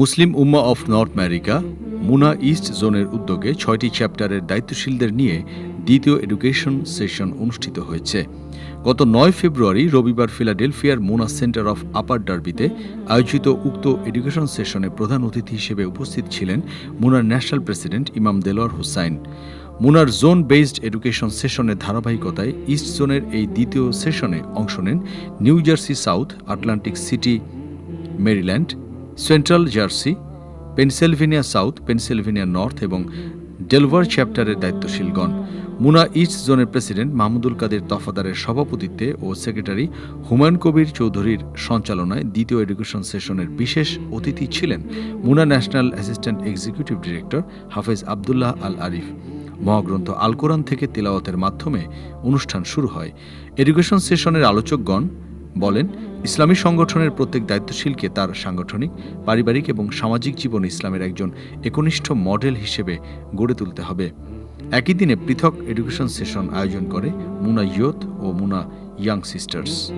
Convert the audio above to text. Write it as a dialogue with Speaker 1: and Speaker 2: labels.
Speaker 1: Muslim Ummah of North America, MUNA East জোনের উদ্যোগে ছয়টি চ্যাপ্টারের দায়িত্বশীলদের নিয়ে দ্বিতীয় এডুকেশন সেশন অনুষ্ঠিত হয়েছে। গত নয় ফেব্রুয়ারি রবিবার ফিলাডেলফিয়ার মুনা সেন্টার অফ আপার ডার্বিতে আয়োজিত উক্ত এডুকেশন সেশনে প্রধান অতিথি হিসেবে উপস্থিত ছিলেন মুনার ন্যাশনাল প্রেসিডেন্ট ইমাম দেলোয়ার হুসাইন। মুনার জোন বেসড এডুকেশন সেশনের ধারাবাহিকতায় ইস্ট জোনের এই দ্বিতীয় সেশনে অংশ নেন New Jersey South Atlantic City, Maryland Central Jersey, Pennsylvania South, Pennsylvania North এবং ডেলভার চ্যাপ্টারের দায়িত্বশীলগণ। মুনা ইস্ট জোনের প্রেসিডেন্ট মাহমুদুল কাদের তফাদারের সভাপতিত্বে ও সেক্রেটারি হুমায়ুন কবির চৌধুরীর সঞ্চালনায় দ্বিতীয় এডুকেশন সেশনের বিশেষ অতিথি ছিলেন MUNA national assistant executive director Hafez Abdullah Al Arif. মহাগ্রন্থ আল কোরআন থেকে তেলাওয়াতের মাধ্যমে অনুষ্ঠান শুরু হয়। এডুকেশন সেশনের আলোচকগণ বলেন ইসলামী সংগঠনের প্রত্যেক দায়িত্বশীলকে তার সাংগঠনিক, পারিবারিক এবং সামাজিক জীবন ইসলামের একজন একনিষ্ঠ মডেল হিসেবে গড়ে তুলতে হবে। একই দিনে পৃথক এডুকেশন সেশন আয়োজন করে মুনা ইয়ত ও মুনা ইয়াং সিস্টার্স।